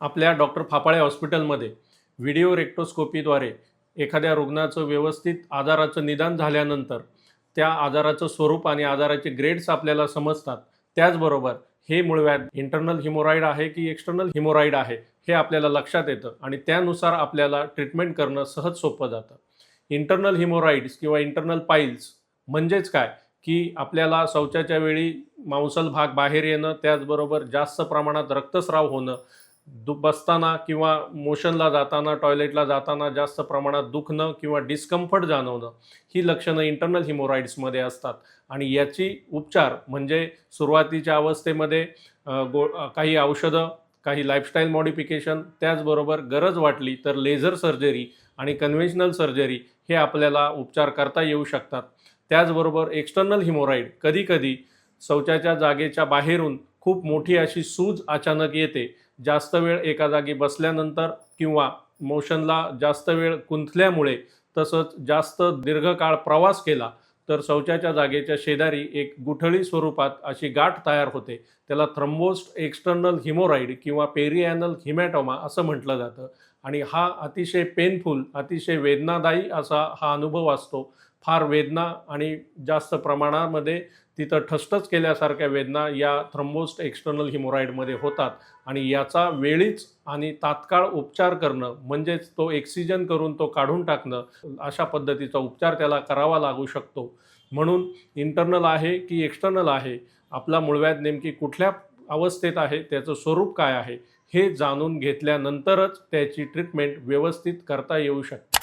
आपल्या डॉक्टर फापाळे हॉस्पिटलमध्ये व्हिडिओ रेक्टोस्कोपीद्वारे एखाद्या रुग्णाचं व्यवस्थित आजाराचं निदान झाल्यानंतर त्या आजाराचं स्वरूप आणि आजाराचे ग्रेड्स आपल्याला समजतात. त्याचबरोबर हे मुळव्याध इंटरनल हिमोराईड आहे की एक्सटर्नल हिमोराईड आहे हे आपल्याला लक्षात येतं आणि त्यानुसार आपल्याला ट्रीटमेंट करणं सहज सोपं जातं. इंटरनल हिमोराईड्स किंवा इंटरनल पाईल्स म्हणजेच काय? की आपल्याला शौचाच्या वेळी मांसल भाग बाहेर येणं त्याचबरोबर जास्त प्रमाणात रक्तस्राव होणं दु बसताना किंवा मोशनला जाताना टॉयलेटला जाताना जास्त प्रमाणात दुखणं किंवा डिस्कम्फर्ट जाणवणं ही लक्षणं इंटरनल हिमोराईड्समध्ये असतात. आणि याची उपचार म्हणजे सुरुवातीच्या अवस्थेमध्ये गो काही औषधं काही लाईफस्टाईल मॉडिफिकेशन त्याचबरोबर गरज वाटली तर लेझर सर्जरी आणि कन्व्हेन्शनल सर्जरी हे आपल्याला उपचार करता येऊ शकतात. त्याचबरोबर एक्सटर्नल हिमोराईड कधीकधी शौचाच्या जागेच्या बाहेरून खूप मोठी अशी सूज अचानक येते. जास्त वेळ एका जागी बसल्यानंतर किंवा मोशनला जास्त वेळ गुंतल्यामुळे तसंच जास्त दीर्घकाळ प्रवास केला तर शौचाच्या जागेच्या शेजारी एक गुठळी स्वरूपात अशी गाठ तयार होते. त्याला थ्रम्बोस्ट एक्सटर्नल हिमोराईड किंवा पेरिॲनल हिमॅटोमा असं म्हटलं जातं. आणि हा अतिशय पेनफुल अतिशय वेदनादायी असा हा अनुभव असतो. फार वेदना आणि जास्त प्रमाणामध्ये तिथं ठसठस केल्यासारख्या वेदना या थ्रम्बोस्ट एक्सटर्नल हिमोराईडमध्ये होतात. आणि याचा वेळीच आणि तात्काळ उपचार करणं म्हणजेच तो एक्सिजन करून तो काढून टाकणं अशा पद्धतीचा उपचार त्याला करावा लागू शकतो. म्हणून इंटरनल आहे की एक्सटर्नल आहे आपला मुळव्यात नेमकी कुठल्या अवस्थेत आहे त्याचं स्वरूप काय आहे हे जाणून घेतल्यानंतरच त्याची ट्रीटमेंट व्यवस्थित करता येऊ शकते.